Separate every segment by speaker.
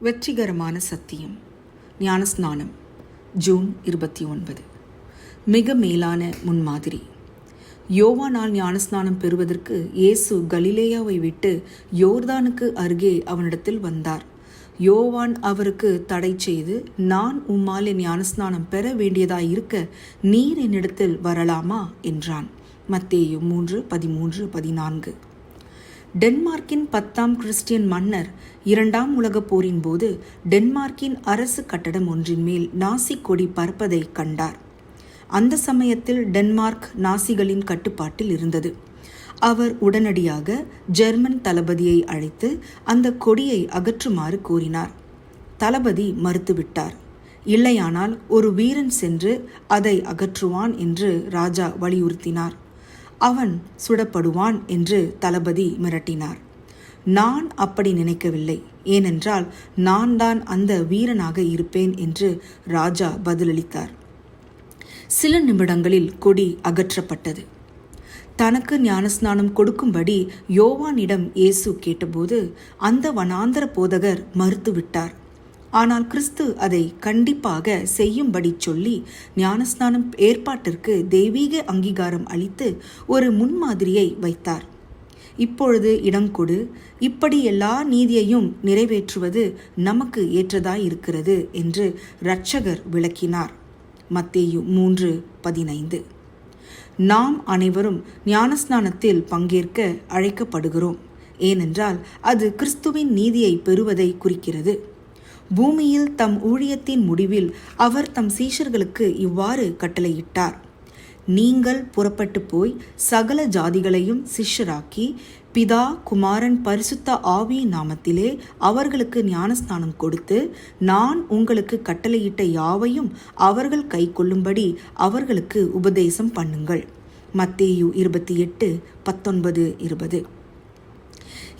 Speaker 1: வெற்றிகரமான சத்தியம். ஞானஸ்நானம் ஜூன் இருபத்தி ஒன்பது. மிக மேலான முன்மாதிரி. யோவானால் ஞானஸ்நானம் பெறுவதற்கு இயேசு கலிலேயாவை விட்டு யோர்தானுக்கு அருகே அவனிடத்தில் வந்தார். யோவான் அவருக்கு தடை செய்து நான் உம்மாலே ஞானஸ்நானம் பெற வேண்டியதாயிருக்க நீர் என்னிடத்தில் வரலாமா? என்றான். மத்தேயு மூன்று பதிமூன்று பதினான்கு. டென்மார்க்கின் பத்தாம் கிறிஸ்டியன் மன்னர் இரண்டாம் உலகப் போரின் போது டென்மார்க்கின் அரசு கட்டடம் ஒன்றின் மேல் நாசி கொடி பறப்பதை கண்டார். அந்த சமயத்தில் டென்மார்க் நாசிகளின் கட்டுப்பாட்டில் இருந்தது. அவர் உடனடியாக ஜெர்மன் தளபதியை அழைத்து அந்த கொடியை அகற்றுமாறு கூறினார் தளபதி மறுத்துவிட்டார். இல்லையானால் ஒரு வீரன் சென்று அதை அகற்றுவான் என்று ராஜா வலியுறுத்தினார். அவன் சுடப்படுவான் என்று தளபதி மிரட்டினார். நான் அப்படி நினைக்கவில்லை. ஏனென்றால் நான் தான் அந்த வீரனாக இருப்பேன் என்று ராஜா பதிலளித்தார். சில நிமிடங்களில் கொடி அகற்றப்பட்டது. தனக்கு ஞானஸ்நானம் கொடுக்கும்படி யோவானிடம் இயேசு கேட்டபோது அந்த வனாந்தர போதகர் மறுத்துவிட்டார். ஆனால் கிறிஸ்து அதை கண்டிப்பாக செய்யும்படி சொல்லி ஞானஸ்நானம் ஏற்பாட்டிற்கு தெய்வீக அங்கீகாரம் அளித்து ஒரு முன்மாதிரியை வைத்தார். இப்பொழுது இடங்கொடு இப்படி எல்லா நீதியையும் நிறைவேற்றுவது நமக்கு ஏற்றதாய் இருக்கிறது என்று இரட்சகர் விளக்கினார். மத்தேயு மூன்று பதினைந்து. நாம் அனைவரும் ஞானஸ்நானத்தில் பங்கேற்க அழைக்கப்படுகிறோம். ஏனென்றால் அது கிறிஸ்துவின் நீதியை பெறுவதை குறிக்கிறது. பூமியில் தம் ஊழியத்தின் முடிவில் அவர் தம் சீஷர்களுக்கு இவ்வாறு கட்டளையிட்டார். நீங்கள் புறப்பட்டு போய் சகல ஜாதிகளையும் சிஷ்யராக்கி பிதா குமாரன் பரிசுத்த ஆவி நாமத்திலே அவர்களுக்கு ஞானஸ்நானம் கொடுத்து நான் உங்களுக்கு கட்டளையிட்ட யாவையும் அவர்கள் கை கொள்ளும்படி அவர்களுக்கு உபதேசம் பண்ணுங்கள். மத்தேயு இருபத்தி எட்டு பத்தொன்பது இருபது.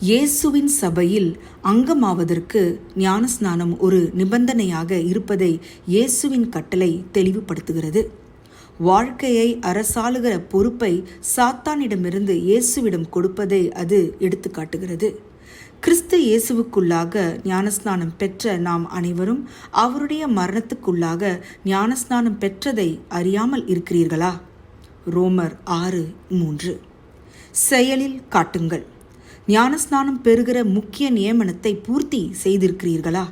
Speaker 1: இயேசுவின் சபையில் அங்கமாவதற்கு ஞானஸ்நானம் ஒரு நிபந்தனையாக இருப்பதை இயேசுவின் கட்டளை தெளிவுபடுத்துகிறது. வாழ்க்கையை அரசாளுகிற பொறுப்பை சாத்தானிடமிருந்து இயேசுவிடம் கொடுப்பதை அது எடுத்துக்காட்டுகிறது. கிறிஸ்து இயேசுவுக்குள்ளாக ஞானஸ்நானம் பெற்ற நாம் அனைவரும் அவருடைய மரணத்துக்குள்ளாக ஞானஸ்நானம் பெற்றதை அறியாமல் இருக்கிறீர்களா? ரோமர் ஆறு மூன்று. செயலில் காட்டுங்கள். ஞானஸ்நானம் பெறுகிற முக்கிய நியமனத்தை பூர்த்தி செய்திருக்கிறீர்களா?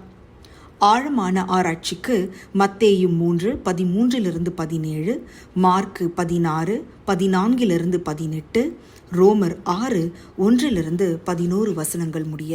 Speaker 1: ஆழமான ஆராய்ச்சிக்கு மத்தேயும் மூன்று பதிமூன்றிலிருந்து பதினேழு மார்க்கு பதினாறு பதினான்கிலிருந்து பதினெட்டு ரோமர் ஆறு ஒன்றிலிருந்து பதினோரு வசனங்கள் முடிய